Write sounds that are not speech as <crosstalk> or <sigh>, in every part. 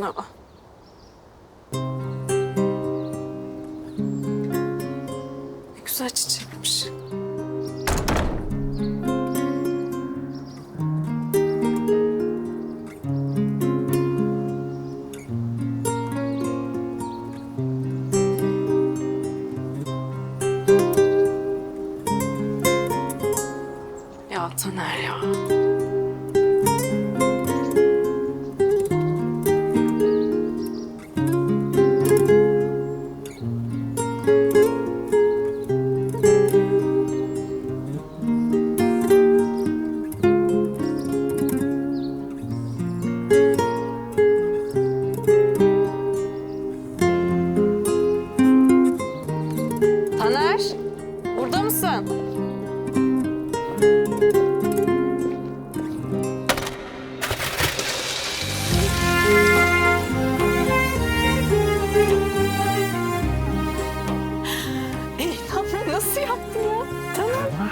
Aa. Ne güzel çiçekmiş. Ya Taner ya. Taner, burada mısın? İnanmıyorum nasıl yaptın ya? Tamam.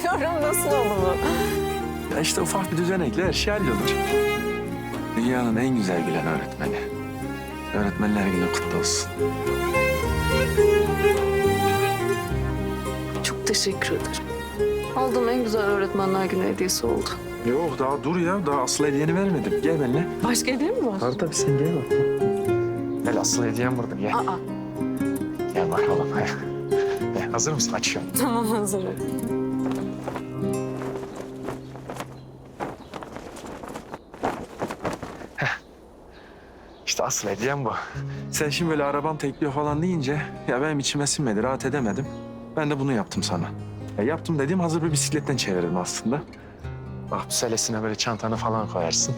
İnanmıyorum nasıl oldu? Ya işte ufak bir düzenekle her şey hallolur. Dünyanın en güzel bilen öğretmeni. Öğretmenler günü kutlu olsun. Teşekkür ederim. Aldığım en güzel öğretmenler günü hediyesi oldu. Yok daha dur ya. Daha asıl hediyeni vermedim. Gel benimle. Başka hediye mi var? Var tabii sen gel bak. Gel asıl hediyem burada gel. Aa, Gel bakalım. Gel. <laughs> Gel, hazır mısın? Açıyorum. tamam hazırım. İşte asıl hediyem bu. Sen şimdi böyle arabam tekliyor falan deyince ya benim içime sinmedi, rahat edemedim. Ben de bunu yaptım sana. Ya yaptım dediğim hazır bir bisikletten çevirdim aslında. Bak bu selesine böyle çantanı falan koyarsın.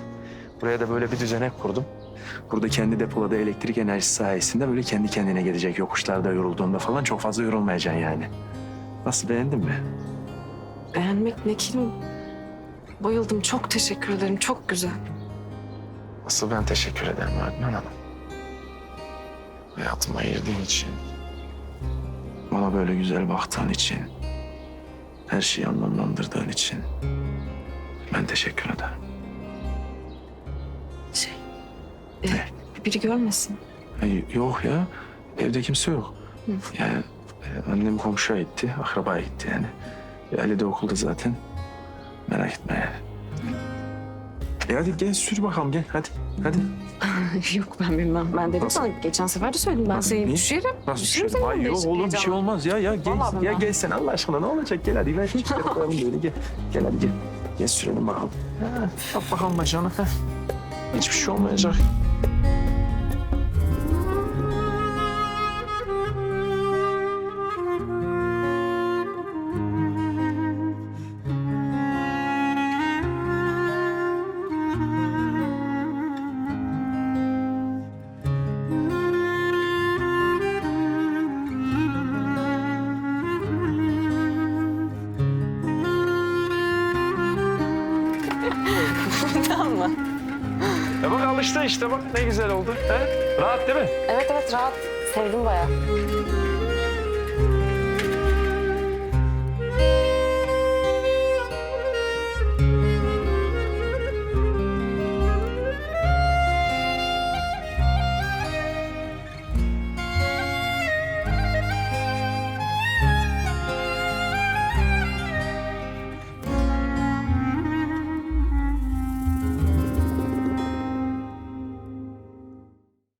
Buraya da böyle bir düzenek kurdum. Burada kendi depoladığı elektrik enerjisi sayesinde böyle kendi kendine gidecek yokuşlarda yorulduğunda falan çok fazla yorulmayacaksın yani. Nasıl beğendin mi? Beğenmek ne kelime? Bayıldım. Çok teşekkür ederim. Çok güzel. Asıl ben teşekkür ederim öğretmen hanım. Hayatımı ayırdığın için. Bana böyle güzel baktığın için. Her şeyi anlamlandırdığın için. Ben teşekkür ederim. Şey, e, Ne? biri görmesin. Ay, yok ya. Evde kimse yok. Yani e, annem komşuya gitti. Akrabaya gitti yani. E, Ali de okulda zaten. Merak etme yani. E hadi gel sür bakalım gel hadi. Hadi. <laughs> Yok ben bilmem. Ben dedim Nasıl? sana geçen sefer de söyledim. Ben seni Niye? düşerim. Nasıl Düşerim düşerim? Ay yok değişik oğlum bir şey olmaz ya. Ya gel, Vallahi ya ben- gel sen Allah aşkına ne olacak? Gel hadi ver şu çiçekleri koyalım böyle gel. Gel hadi gel. Gel sürelim bakalım. Ha, Bak bakalım bacağına. Ha. Hiçbir şey olmayacak. Tamam mı? Ya bak alıştı işte bak ne güzel oldu. He? Rahat değil mi? Evet evet rahat. Sevdim bayağı.